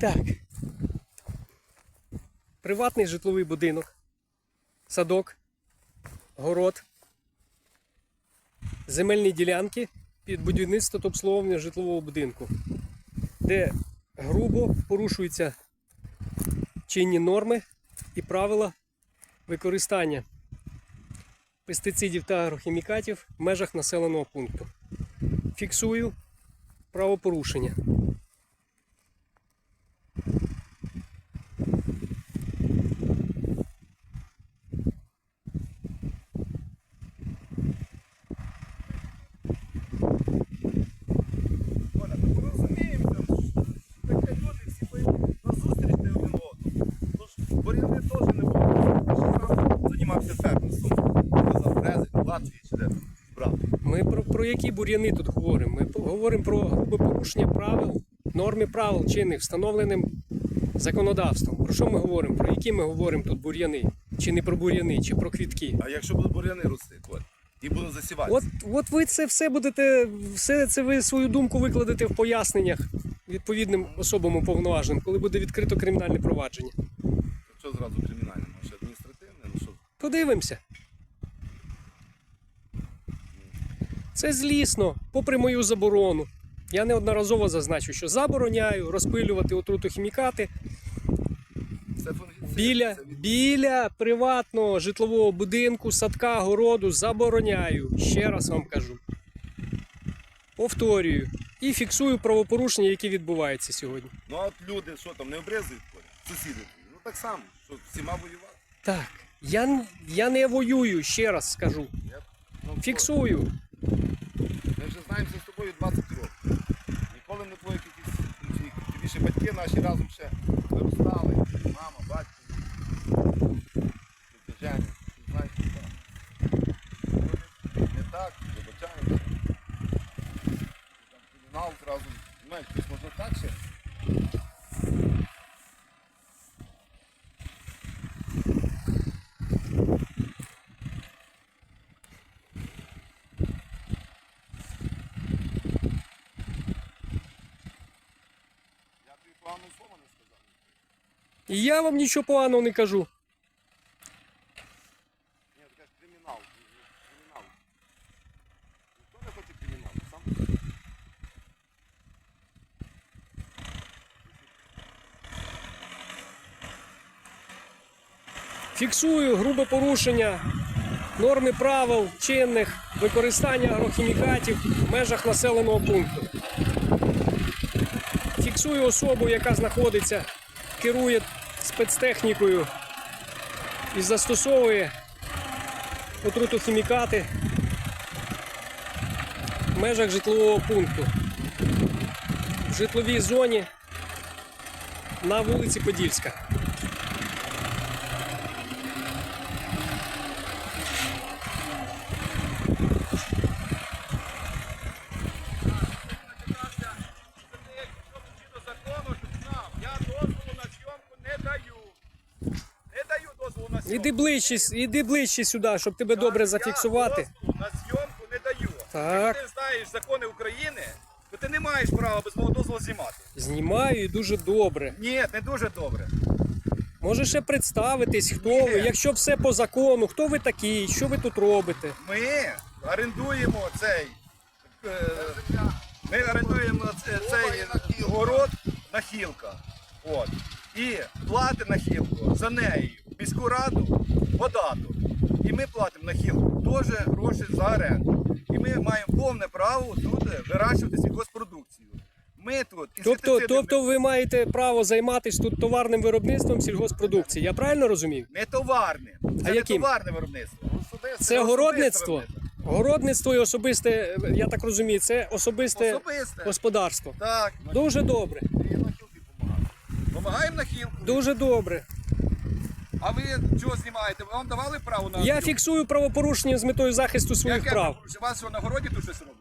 Так. Приватний житловий будинок, садок, город, земельні ділянки під будівництво та обслуговування житлового будинку, де грубо порушуються чинні норми і правила використання пестицидів та агрохімікатів в межах населеного пункту. Фіксую правопорушення. Оля, ми порозуміємося, що таке люди всі повинні на зустріч не один одному. Тож буряни теж не було. Я ж сам займався фермерством. Казав, Брезень, Латвії чи де там брав. Ми про, про які бур'яни тут говоримо? Ми говоримо про грубе порушення правил, норми правил чинних, встановленим законодавством. Про що ми говоримо? Про які ми говоримо тут бур'яни? Чи не про бур'яни, чи про квітки? А якщо будуть буряни рости, Коль, і будуть засіватися? От, от ви це все будете, все це ви свою думку викладете в поясненнях відповідним особам уповноваженим, коли буде відкрито кримінальне провадження. Що зразу кримінальне, може адміністративне, ну що? Подивимося. Це злісно, попри мою заборону. Я неодноразово зазначу, що забороняю розпилювати отрутохімікати Це біля, це біля приватного житлового будинку, садка, городу забороняю. Ще раз вам кажу. Повторюю. І фіксую правопорушення, які відбуваються сьогодні. Ну а от люди, що там, не обрізують, Сусіди так само, що всіма воювати. Так, я, я не воюю, ще раз скажу. Я, ну, Фіксую. Ми вже знаємося з тобою 20 років. Ніколи не твої якісь тобі ще батьки наші разом ще виростали. Мама, батько. Тетя Женя. Знаєш. Ну, Не так, вибачаємося. Там кримінал зразу. Знаєш, хтось можна так ще. Я тобі поганого слова не сказав. І я вам нічого поганого не кажу. Ні, ти кажеш кримінал. Кримінал. Ніхто не хоче кримінал. Сам Фіксую грубе порушення норми правил чинних використання агрохімікатів в межах населеного пункту. Фіксую особу, яка знаходиться, керує спецтехнікою і застосовує отрутохімікати в межах житлового пункту. В житловій зоні на вулиці Подільська. Я дозволу на зйомку не даю. Не даю дозволу на зйомку. Іди ближче, іди ближче сюди, щоб тебе добре зафіксувати. Я на зйомку не даю. Так. Якщо ти знаєш закони України, то ти не маєш права без мого дозволу знімати. Знімаю і дуже добре. Ні, не дуже добре. Може ще представитись, хто ви, якщо все по закону, хто ви такий, що ви тут робите? Ми орендуємо цей. е, Ми орендуємо це- цей город на хілка. От. І платимо на хілку за нею міську раду податок. І ми платимо на хілку теж гроші за оренду. І ми маємо повне право тут вирощувати сільгоспродукцію. Ми тут Тобто, інсектицидами- тобто ви маєте право займатися тут товарним виробництвом сільгоспродукції. Я правильно розумію? не товарне. Це А не яким? товарне виробництво. Це городництво. виробництво. Городництво і особисте, я так розумію, це особисте Особисте. господарство. Так. Дуже добре. Я на хілки допомагаю. Помагаємо на хілку. Дуже добре. А ви чого знімаєте? Ви Вам давали право на Я фіксую правопорушення з метою захисту своїх Яке прав. порушення? У вас що на городі тут щось робить?